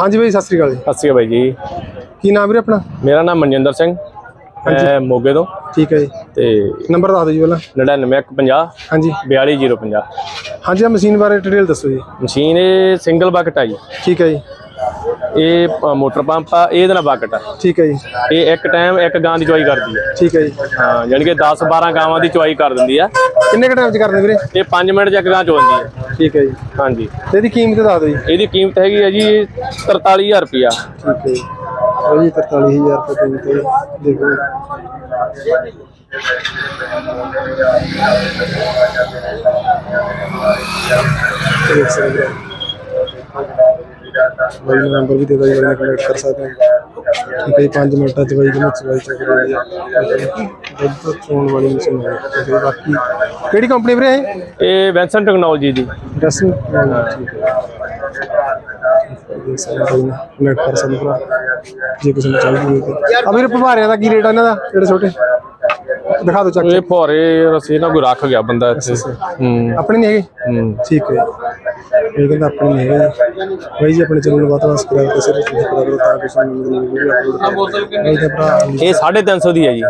ਹਾਂਜੀ ਬਾਈ ਸਤਿ ਸ੍ਰੀ ਅਕਾਲ ਜੀ। ਸਤਿ ਸ਼੍ਰੀ ਅਕਾਲ ਬਾਈ ਜੀ। ਕੀ ਨਾਮ ਵੀਰੇ ਆਪਣਾ? ਮੇਰਾ ਨਾਮ ਮਨਜਿੰਦਰ ਸਿੰਘ। ਮੈਂ ਮੋਗੇ ਤੋਂ। ਠੀਕ ਹੈ ਜੀ। ਤੇ ਨੰਬਰ ਦੱਸ ਦਿਓ ਜੀ ਪਹਿਲਾਂ। 99150 ਹਾਂਜੀ। 42050 ਹਾਂਜੀ ਆ ਮਸ਼ੀਨ ਬਾਰੇ ਡਿਟੇਲ ਦੱਸੋ ਜੀ। ਮਸ਼ੀਨ ਇਹ ਸਿੰਗਲ ਬਕਟ ਆ ਜੀ। ਠੀਕ ਹੈ ਜੀ। ਇਹ ਅ, ਮੋਟਰ ਪੰਪ ਆ ਇਹਦੇ ਨਾਲ ਬਕਟ ਆ। ਠੀਕ ਹੈ ਜੀ। ਇਹ ਇੱਕ ਟਾਈਮ ਇੱਕ ਗਾਂ ਦੀ ਚੁਆਈ ਕਰਦੀ ਹੈ ਠੀਕ ਹੈ ਜੀ। ਹਾਂ ਯਾਨੀ ਕਿ 10 12 ਗਾਵਾਂ ਦੀ ਚੁਆਈ ਕਰ ਦਿੰਦੀ ਆ। ਕਿੰਨੇ ਕ ਟਾਈਮ ਚ ਕਰਦੇ ਵੀਰੇ? ਇਹ 5 ਮਿੰਟ 'ਚ ਇੱਕ ਗਾਂ ਚੋਂਦੀ ਹੈ ਠੀਕ ਹੈ ਜੀ। ਹਾਂਜੀ। ਤੇ ਇਹਦੀ ਕੀਮਤ ਦੱਸ ਦਿਓ ਜੀ। ਇਹਦੀ ਕੀਮਤ ਹੈਗੀ ਹੈ ਜੀ 43000 ਰੁਪਿਆ ਠੀਕ ਹੈ ਜੀ। ਉਹ ਜੀ 43000 ਰੁਪਏ ਕੀਮਤ ਹੈ ਦੇਖੋ ਦੇਖ ਸਕਦੇ ਹੋ। ਬਾਈ ਦਾ ਨੰਬਰ ਵੀ ਦੇ ਦਿਓ ਬਾਈ ਨਾਲ ਕਨੈਕਟ ਕਰ ਸਕਦੇ ਹੋ। ਜੀ 5 ਮਿੰਟਾਂ ਚ ਬਾਈ ਮੁੱਛ ਬਾਈ ਚੱਕ ਰਹੀ ਹੈ ਦੁੱਧ ਚੋਣ ਵਾਲੀ ਮਸ਼ੀਨ ਹੈ ਤੇ ਬਾਕੀ ਕਿਹੜੀ ਕੰਪਨੀ ਵੀਰੇ ਇਹ? ਇਹ ਵੈਂਸਨ ਟੈਕਨੋਲੋਜੀ ਦੀ। ਦਸ ਠੀਕ ਹੈ। ਕਨੈਕਟ ਕਰ ਸਕਦੇ ਹੋ ਜੇ ਕਿਸੇ ਨੂੰ ਚਾਹੀਦੀ ਹੋਵੇ ਆ ਵੀਰੇ ਭਵਾਰਿਆਂ ਦਾ ਕੀ ਰੇਟ ਆ ਇਹਨਾਂ ਦਾ ਜਿਹੜੇ ਛੋਟੇ? ਦਿਖਾ ਦਿਓ ਚੱਕ ਇਹ ਭੋਰੇ ਰਸੇ ਨਾਲ ਕੋਈ ਰੱਖ ਗਿਆ ਬੰਦਾ ਇੱਥੇ। ਹੂੰ। ਆਪਣੇ ਨਹੀਂ ਹੈਗੇ? ਹੂੰ। ਠੀਕ ਹੈ ਇਹ ਕਹਿੰਦਾ ਆਪਣੇ ਨਹੀਂ ਹੈਗੇ ਬਾਈ ਜੀ, ਆਪਣੇ ਚੈਨਲ ਨੂੰ ਬਾਤ ਸਬਸਕ੍ਰਾਈਬ ਕਰ ਸਕਦੇ ਹੋ। ਤਾਂ ਕਿ ਸਾਨੂੰ ਵੀਡੀਓ ਅਪਲੋਡ ਕਰਾਂ ਇਹ 350 ਦੀ ਹੈ ਜੀ।